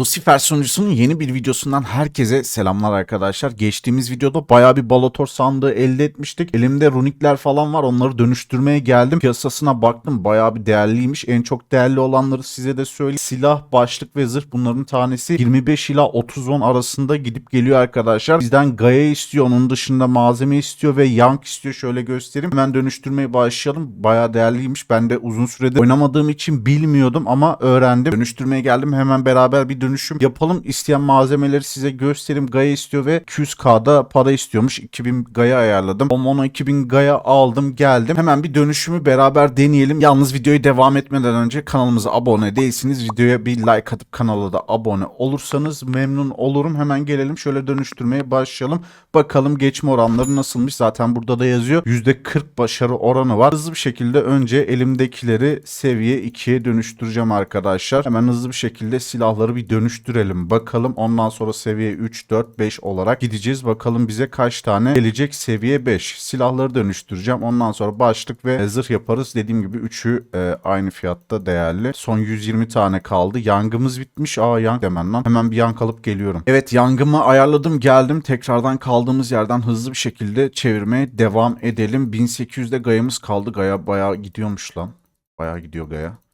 Lucifer sunucusunun yeni bir videosundan herkese selamlar arkadaşlar. Geçtiğimiz videoda baya bir balator sandığı elde etmiştik. Elimde runikler falan var onları dönüştürmeye geldim. Piyasasına baktım baya bir değerliymiş. En çok değerli olanları size de söyleyeyim. Silah, başlık ve zırh bunların tanesi 25 ila 30 won arasında gidip geliyor arkadaşlar. Bizden Gaia istiyor onun dışında malzeme istiyor ve Yank istiyor. Şöyle göstereyim. Hemen dönüştürmeye başlayalım. Baya değerliymiş. Ben de uzun süredir oynamadığım için bilmiyordum ama öğrendim. Dönüştürmeye geldim. Hemen beraber bir dönüşüm yapalım. İsteyen malzemeleri size göstereyim. Gaia istiyor ve 200k'da para istiyormuş. 2000 Gaia ayarladım. Mono 2000 Gaia aldım geldim. Hemen bir dönüşümü beraber deneyelim. Yalnız videoyu devam etmeden önce kanalımıza abone değilsiniz. Videoya bir like atıp kanala da abone olursanız memnun olurum. Hemen gelelim şöyle dönüştürmeye başlayalım. Bakalım geçme oranları nasılmış. Zaten burada da yazıyor. %40 başarı oranı var. Hızlı bir şekilde önce elimdekileri seviye 2'ye dönüştüreceğim arkadaşlar. Hemen hızlı bir şekilde silahları bir dönüştürelim. Bakalım ondan sonra seviye 3, 4, 5 olarak gideceğiz. Bakalım bize kaç tane gelecek seviye 5. Silahları dönüştüreceğim. Ondan sonra başlık ve zırh yaparız. Dediğim gibi üçü e, aynı fiyatta değerli. Son 120 tane kaldı. Yangımız bitmiş. Aa yang demen lan. Hemen bir yank alıp geliyorum. Evet yangımı ayarladım geldim. Tekrardan kaldığımız yerden hızlı bir şekilde çevirmeye devam edelim. 1800'de gayamız kaldı. Gaya bayağı gidiyormuş lan. Bayağı gidiyor gaya.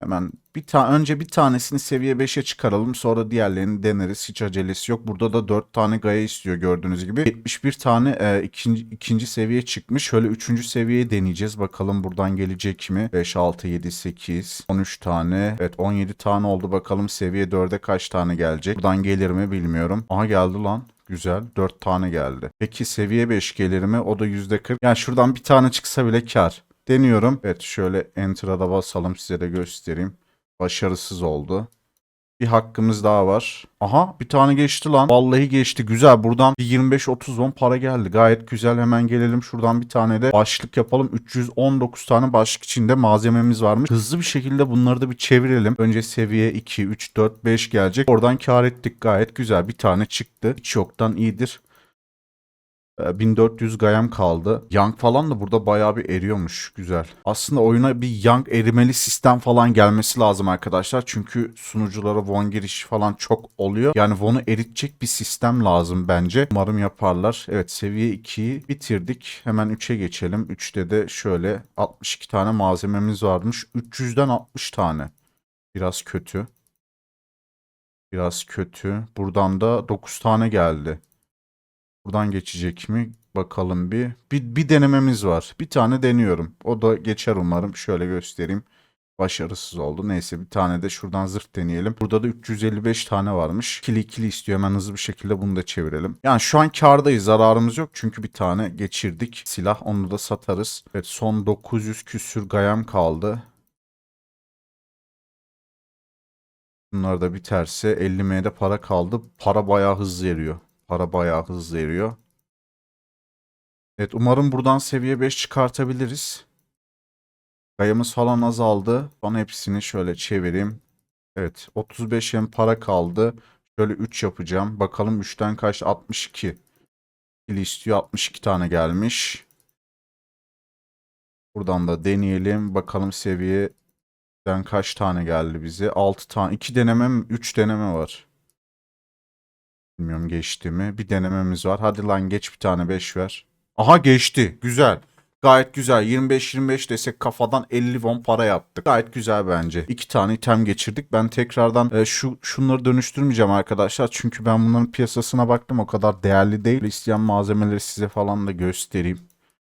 Hemen bir ta önce bir tanesini seviye 5'e çıkaralım sonra diğerlerini deneriz. Hiç acelesi yok. Burada da 4 tane gaya istiyor gördüğünüz gibi. 71 tane e, ikinci, ikinci seviye çıkmış. Şöyle 3. seviyeyi deneyeceğiz. Bakalım buradan gelecek mi? 5, 6, 7, 8, 13 tane. Evet 17 tane oldu. Bakalım seviye 4'e kaç tane gelecek? Buradan gelir mi bilmiyorum. Aha geldi lan. Güzel. 4 tane geldi. Peki seviye 5 gelir mi? O da %40. Yani şuradan bir tane çıksa bile kar. Deniyorum. Evet şöyle enter'a da basalım size de göstereyim. Başarısız oldu. Bir hakkımız daha var. Aha bir tane geçti lan. Vallahi geçti. Güzel. Buradan bir 25-30 won para geldi. Gayet güzel. Hemen gelelim şuradan bir tane de başlık yapalım. 319 tane başlık içinde malzememiz varmış. Hızlı bir şekilde bunları da bir çevirelim. Önce seviye 2, 3, 4, 5 gelecek. Oradan kar ettik. Gayet güzel. Bir tane çıktı. Hiç yoktan iyidir. Ee, 1400 gayam kaldı. Yang falan da burada bayağı bir eriyormuş. Güzel. Aslında oyuna bir Yang erimeli sistem falan gelmesi lazım arkadaşlar. Çünkü sunuculara Won girişi falan çok oluyor. Yani Won'u eritecek bir sistem lazım bence. Umarım yaparlar. Evet seviye 2'yi bitirdik. Hemen 3'e geçelim. 3'te de şöyle 62 tane malzememiz varmış. 300'den 60 tane. Biraz kötü. Biraz kötü. Buradan da 9 tane geldi. Buradan geçecek mi? Bakalım bir. bir. Bir denememiz var. Bir tane deniyorum. O da geçer umarım. Şöyle göstereyim. Başarısız oldu. Neyse bir tane de şuradan zırh deneyelim. Burada da 355 tane varmış. İkili ikili istiyor. Hemen hızlı bir şekilde bunu da çevirelim. Yani şu an kardayız. Zararımız yok. Çünkü bir tane geçirdik. Silah onu da satarız. Evet son 900 küsür gayam kaldı. Bunlar da biterse 50 M'de para kaldı. Para bayağı hızlı eriyor. Para bayağı hızlı eriyor. Evet umarım buradan seviye 5 çıkartabiliriz. Gayamız falan azaldı. Son hepsini şöyle çevireyim. Evet 35 hem para kaldı. Şöyle 3 yapacağım. Bakalım 3'ten kaç? 62. İli istiyor 62 tane gelmiş. Buradan da deneyelim. Bakalım seviyeden kaç tane geldi bize? 6 tane. 2 deneme 3 deneme var. Bilmiyorum geçti mi? Bir denememiz var. Hadi lan geç bir tane 5 ver. Aha geçti. Güzel. Gayet güzel. 25-25 desek kafadan 50 won para yaptık. Gayet güzel bence. İki tane item geçirdik. Ben tekrardan e, şu şunları dönüştürmeyeceğim arkadaşlar. Çünkü ben bunların piyasasına baktım. O kadar değerli değil. İsteyen malzemeleri size falan da göstereyim.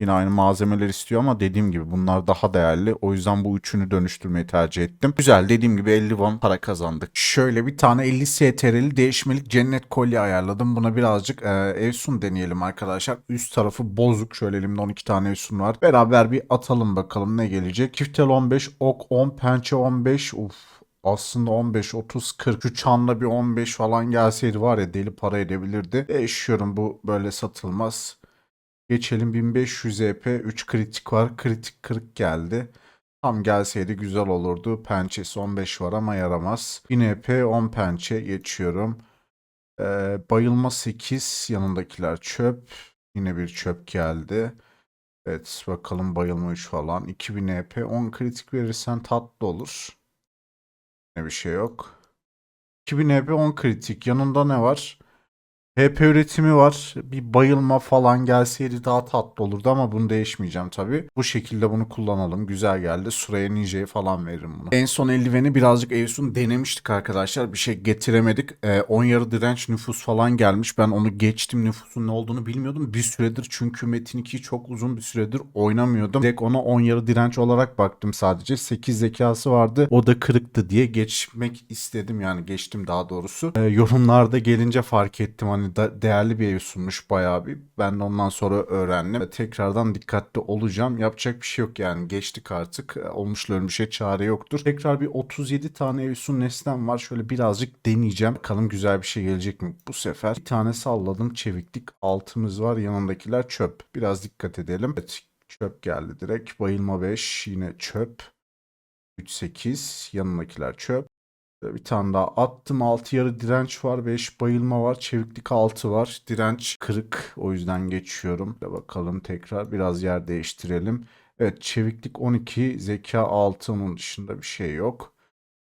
Yine aynı malzemeler istiyor ama dediğim gibi bunlar daha değerli. O yüzden bu üçünü dönüştürmeyi tercih ettim. Güzel dediğim gibi 50 won para kazandık. Şöyle bir tane 50 STR'li değişmelik cennet kolye ayarladım. Buna birazcık e, Evsun deneyelim arkadaşlar. Üst tarafı bozuk. Şöyle elimde 12 tane Evsun var. Beraber bir atalım bakalım ne gelecek. Çiftel 15, ok 10, pençe 15. Uf aslında 15, 30, 40 şu çanla bir 15 falan gelseydi var ya deli para edebilirdi. Değişiyorum bu böyle satılmaz. Geçelim 1500 EP 3 kritik var. Kritik 40 geldi. Tam gelseydi güzel olurdu. Pençesi 15 var ama yaramaz. 1000 EP 10 pençe geçiyorum. Ee, bayılma 8 yanındakiler çöp. Yine bir çöp geldi. Evet bakalım bayılma 3 falan. 2000 EP 10 kritik verirsen tatlı olur. Ne bir şey yok. 2000 HP 10 kritik. Yanında ne var? HP üretimi var. Bir bayılma falan gelseydi daha tatlı olurdu ama bunu değişmeyeceğim tabii. Bu şekilde bunu kullanalım. Güzel geldi. Suraya Ninja'yı falan veririm bunu. En son eldiveni birazcık Asus'un denemiştik arkadaşlar. Bir şey getiremedik. Ee, 10 yarı direnç nüfus falan gelmiş. Ben onu geçtim. Nüfusun ne olduğunu bilmiyordum. Bir süredir çünkü Metin 2'yi çok uzun bir süredir oynamıyordum. Direkt ona 10 yarı direnç olarak baktım sadece. 8 zekası vardı. O da kırıktı diye geçmek istedim yani geçtim daha doğrusu. Ee, yorumlarda gelince fark ettim hani da değerli bir ev sunmuş bayağı bir. Ben de ondan sonra öğrendim. Tekrardan dikkatli olacağım. Yapacak bir şey yok yani geçtik artık. Ee, Olmuşla ölmüşe çare yoktur. Tekrar bir 37 tane Evsun nesnem var. Şöyle birazcık deneyeceğim. Bakalım güzel bir şey gelecek mi bu sefer. Bir tane salladım çeviklik. Altımız var yanındakiler çöp. Biraz dikkat edelim. Evet çöp geldi direkt. Bayılma 5 yine çöp. 3-8 yanındakiler çöp. Bir tane daha attım. 6 yarı direnç var. 5 bayılma var. Çeviklik 6 var. Direnç kırık. O yüzden geçiyorum. Bir bakalım tekrar. Biraz yer değiştirelim. Evet çeviklik 12. Zeka 6. Onun dışında bir şey yok.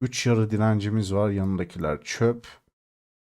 3 yarı direncimiz var. Yanındakiler çöp.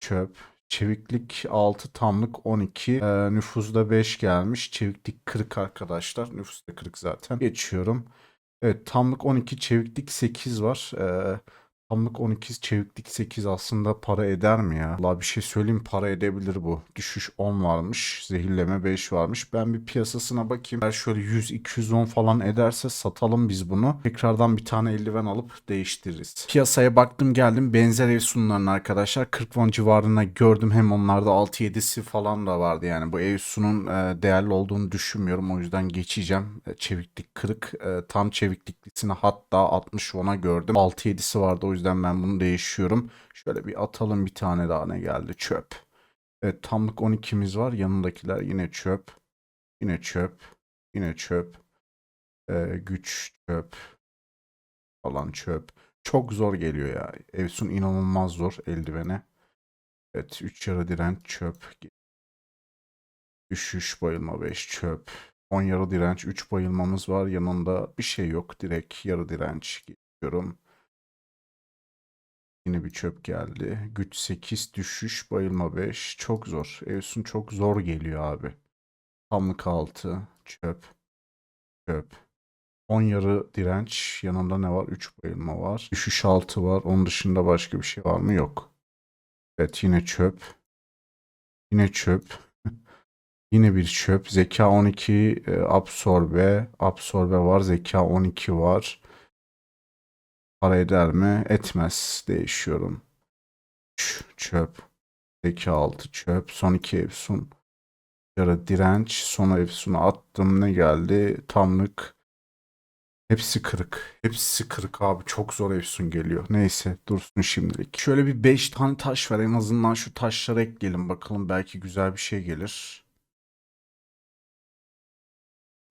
Çöp. Çeviklik 6 tamlık 12. Ee, nüfuzda 5 gelmiş. Çeviklik 40 arkadaşlar. Nüfus da 40 zaten. Geçiyorum. Evet tamlık 12 çeviklik 8 var. Ee, tamlık 12 çeviklik 8 aslında para eder mi ya? La bir şey söyleyeyim para edebilir bu. Düşüş 10 varmış. Zehirleme 5 varmış. Ben bir piyasasına bakayım. Eğer şöyle 100-210 falan ederse satalım biz bunu. Tekrardan bir tane eldiven alıp değiştiririz. Piyasaya baktım geldim. Benzer ev sunlarını arkadaşlar 40 won civarına gördüm. Hem onlarda 6-7'si falan da vardı. Yani bu ev sunun e, değerli olduğunu düşünmüyorum. O yüzden geçeceğim. E, Çeviklik kırık. E, Tam çevikliklisini hatta 60 won'a gördüm. 6-7'si vardı. O yüzden ben bunu değişiyorum. Şöyle bir atalım bir tane daha ne geldi? Çöp. Evet tamlık 12'miz var. Yanındakiler yine çöp. Yine çöp. Yine çöp. Ee, güç çöp. Falan çöp. Çok zor geliyor ya. Evsun inanılmaz zor eldivene. Evet 3 yarı direnç çöp. Düşüş bayılma 5 çöp. 10 yarı direnç 3 bayılmamız var. Yanında bir şey yok. Direkt yarı direnç geçiyorum. Yine bir çöp geldi. Güç 8, düşüş, bayılma 5. Çok zor. Evsun çok zor geliyor abi. Tamlık 6, çöp, çöp. 10 yarı direnç. Yanında ne var? 3 bayılma var. Düşüş 6 var. Onun dışında başka bir şey var mı? Yok. Evet yine çöp. Yine çöp. Yine bir çöp. Zeka 12, e, absorbe. Absorbe var. Zeka 12 var. Para eder mi? Etmez. Değişiyorum. Çöp. Zeka 6 çöp. Son 2 Efsun. Yarı direnç. Son Efsun'u attım. Ne geldi? Tamlık. Hepsi kırık. Hepsi kırık abi. Çok zor Efsun geliyor. Neyse dursun şimdilik. Şöyle bir 5 tane taş var. En azından şu taşları ekleyelim bakalım. Belki güzel bir şey gelir.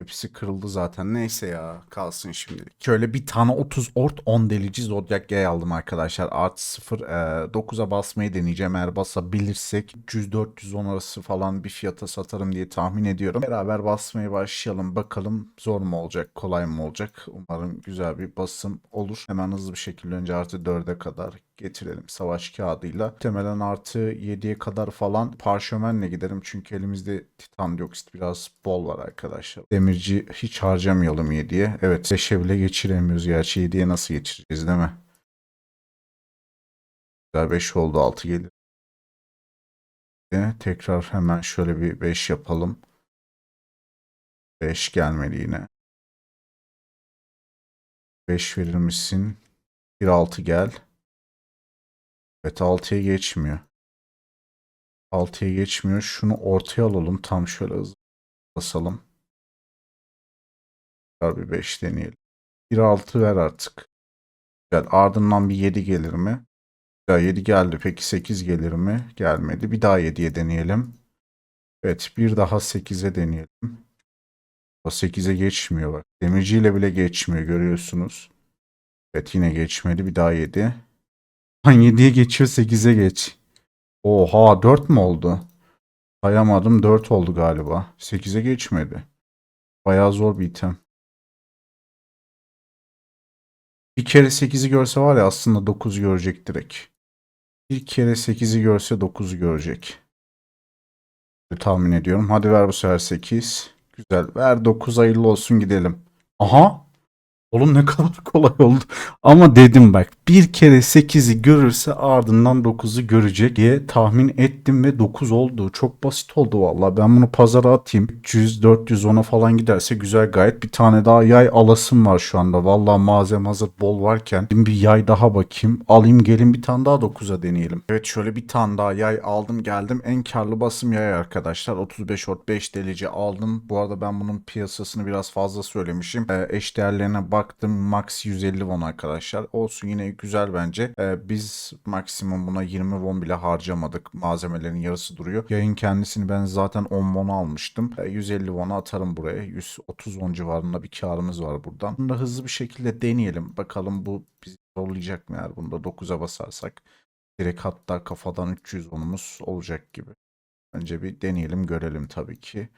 Hepsi kırıldı zaten. Neyse ya kalsın şimdilik. Şöyle bir tane 30 ort 10 delici Zodiac G aldım arkadaşlar. Artı 0 e, 9'a basmayı deneyeceğim. Eğer basabilirsek 300-410 arası falan bir fiyata satarım diye tahmin ediyorum. Beraber basmaya başlayalım. Bakalım zor mu olacak kolay mı olacak. Umarım güzel bir basım olur. Hemen hızlı bir şekilde önce artı 4'e kadar getirelim savaş kağıdıyla. Muhtemelen artı 7'ye kadar falan parşömenle giderim. Çünkü elimizde titan dioksit biraz bol var arkadaşlar. Demirci hiç harcamayalım 7'ye. Evet 5'e bile geçiremiyoruz. Gerçi 7'ye nasıl geçireceğiz değil mi? Güzel 5 oldu 6 gelir. Tekrar hemen şöyle bir 5 yapalım. 5 gelmedi yine. 5 verir misin? 1 6 gel. Evet 6'ya geçmiyor. 6'ya geçmiyor. Şunu ortaya alalım. Tam şöyle basalım. Tekrar bir 5 deneyelim. 1 6 ver artık. Güzel. Ardından bir 7 gelir mi? Güzel 7 geldi. Peki 8 gelir mi? Gelmedi. Bir daha 7'ye deneyelim. Evet bir daha 8'e deneyelim. O 8'e geçmiyor bak. Demirciyle bile geçmiyor görüyorsunuz. Evet yine geçmedi. Bir daha 7. Lan 7'ye geçiyor 8'e geç. Oha 4 mü oldu? Sayamadım 4 oldu galiba. 8'e geçmedi. Bayağı zor bir item. Bir kere 8'i görse var ya aslında 9 görecek direkt. Bir kere 8'i görse 9'u görecek. Tahmin ediyorum. Hadi ver bu sefer 8. Güzel. Ver 9 hayırlı olsun gidelim. Aha. Oğlum ne kadar kolay oldu. Ama dedim bak bir kere 8'i görürse ardından 9'u görecek diye tahmin ettim ve 9 oldu. Çok basit oldu valla. Ben bunu pazara atayım. 300-410'a falan giderse güzel gayet. Bir tane daha yay alasım var şu anda. Valla malzeme hazır bol varken. Şimdi bir yay daha bakayım. Alayım gelin bir tane daha 9'a deneyelim. Evet şöyle bir tane daha yay aldım geldim. En karlı basım yay arkadaşlar. 35 ort 5 delici aldım. Bu arada ben bunun piyasasını biraz fazla söylemişim. Ee, eş değerlerine baktım. Max 150 won arkadaşlar. Olsun yine güzel bence. Ee, biz maksimum buna 20 won bile harcamadık. Malzemelerin yarısı duruyor. Yayın kendisini ben zaten 10 won almıştım. Ee, 150 won'a atarım buraya. 130 won civarında bir karımız var buradan. Bunu da hızlı bir şekilde deneyelim. Bakalım bu bizi zorlayacak mı eğer bunda 9'a basarsak. Direkt hatta kafadan 300 wonumuz olacak gibi. Önce bir deneyelim görelim tabii ki.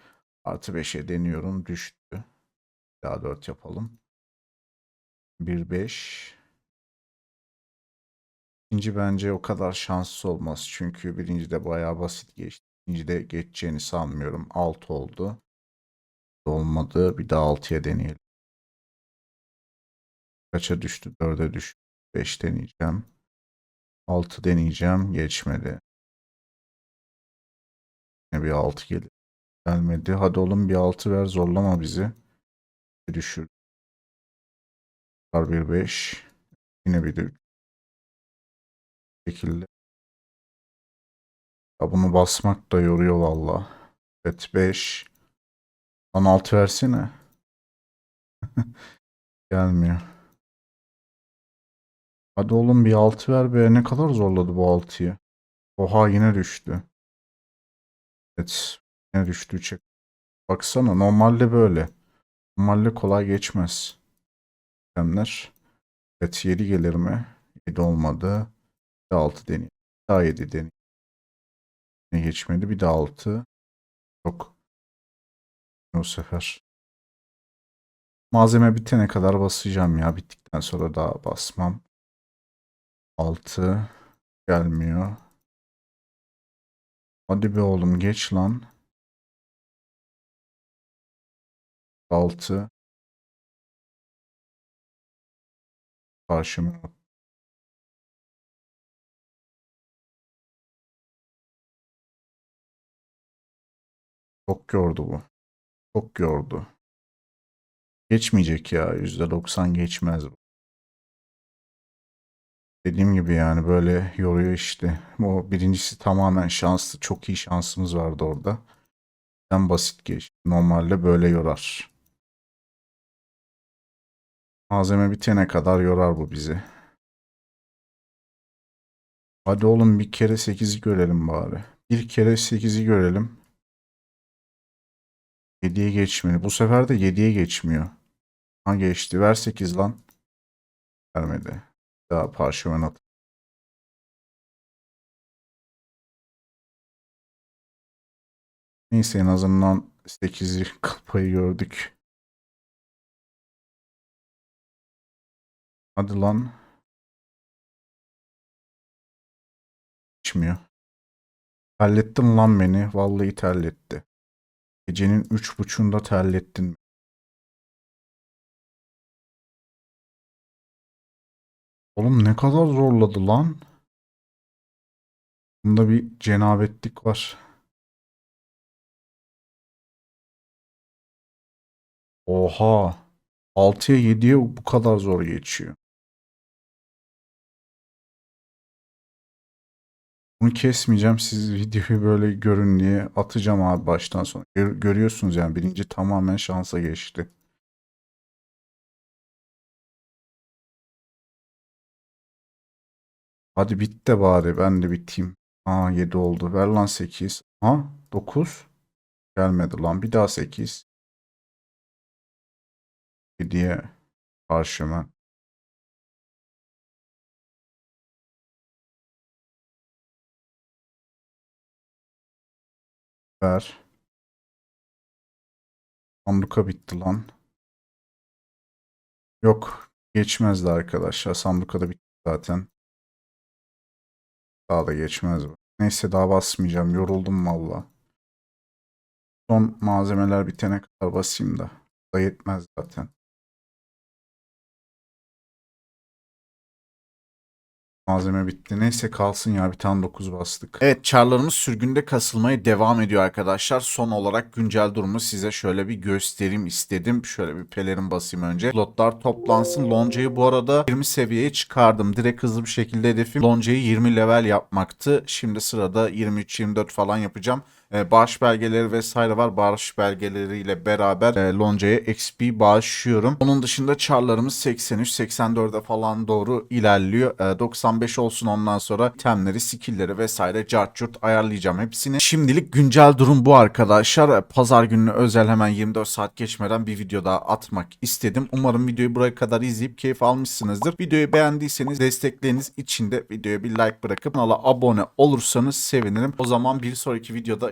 Artı 5'e deniyorum düştü. Daha 4 yapalım. 1 5 İkinci bence o kadar şanssız olmaz. Çünkü birinci de bayağı basit geçti. İkinci de geçeceğini sanmıyorum. 6 oldu. Olmadı. Bir daha 6'ya deneyelim. Kaça düştü? 4'e düştü. 5 deneyeceğim. 6 deneyeceğim. Geçmedi. Yine bir 6 gelir. Gelmedi. Hadi oğlum bir 6 ver. Zorlama bizi. Düşür. Var bir 5. Yine bir de 3. şekilde. Ya bunu basmak da yoruyor valla. Evet 5. Lan 6 versene. Gelmiyor. Hadi oğlum bir 6 ver be. Ne kadar zorladı bu 6'yı. Oha yine düştü. Evet. Yine düştü. Çek. Baksana normalde böyle. Normalde kolay geçmez. İşlemler. Evet 7 gelir mi? 7 olmadı. Bir de 6 deneyim. Bir daha 7 deneyim. Yine geçmedi. Bir de 6. Yok. O sefer. Malzeme bitene kadar basacağım ya. Bittikten sonra daha basmam. 6 gelmiyor. Hadi be oğlum geç lan. 6 karşıma çok yordu bu. Çok yordu. Geçmeyecek ya. %90 geçmez bu. Dediğim gibi yani böyle yoruyor işte. O birincisi tamamen şanslı. Çok iyi şansımız vardı orada. En basit geç. Normalde böyle yorar. Malzeme bitene kadar yorar bu bizi. Hadi oğlum bir kere 8'i görelim bari. Bir kere 8'i görelim. 7'ye geçmedi. Bu sefer de 7'ye geçmiyor. Ha geçti. Ver 8 lan. Vermedi. Daha parşömen at. Neyse en azından 8'i kapayı gördük. Hadi lan. Geçmiyor. Terlettin lan beni. Vallahi terletti. Gecenin üç buçuğunda terlettin. Oğlum ne kadar zorladı lan. Bunda bir cenabetlik var. Oha. 6'ya 7'ye bu kadar zor geçiyor. Bunu kesmeyeceğim. Siz videoyu böyle görün diye atacağım abi baştan sona. Gör- görüyorsunuz yani birinci tamamen şansa geçti. Hadi bit de bari ben de biteyim. Aa 7 oldu. Ver lan 8. Ha 9. Gelmedi lan. Bir daha 8. 7'ye karşıma. Ver. Sanduka bitti lan. Yok. Geçmezdi arkadaşlar. Sanduka da bitti zaten. Daha da geçmez. Neyse daha basmayacağım. Yoruldum valla. Son malzemeler bitene kadar basayım da. Da yetmez zaten. Malzeme bitti. Neyse kalsın ya bir tane 9 bastık. Evet çarlarımız sürgünde kasılmaya devam ediyor arkadaşlar. Son olarak güncel durumu size şöyle bir göstereyim istedim. Şöyle bir pelerin basayım önce. Slotlar toplansın. Lonca'yı bu arada 20 seviyeye çıkardım. Direkt hızlı bir şekilde hedefim Lonca'yı 20 level yapmaktı. Şimdi sırada 23-24 falan yapacağım. Ee, bağış belgeleri vesaire var. Bağış belgeleriyle beraber e, Lonca'ya XP bağışlıyorum. Onun dışında çarlarımız 83-84'e falan doğru ilerliyor. E, 95 olsun ondan sonra temleri, skillleri vesaire cart curt ayarlayacağım hepsini. Şimdilik güncel durum bu arkadaşlar. E, Pazar gününe özel hemen 24 saat geçmeden bir video daha atmak istedim. Umarım videoyu buraya kadar izleyip keyif almışsınızdır. Videoyu beğendiyseniz destekleriniz için de videoya bir like bırakıp kanala abone olursanız sevinirim. O zaman bir sonraki videoda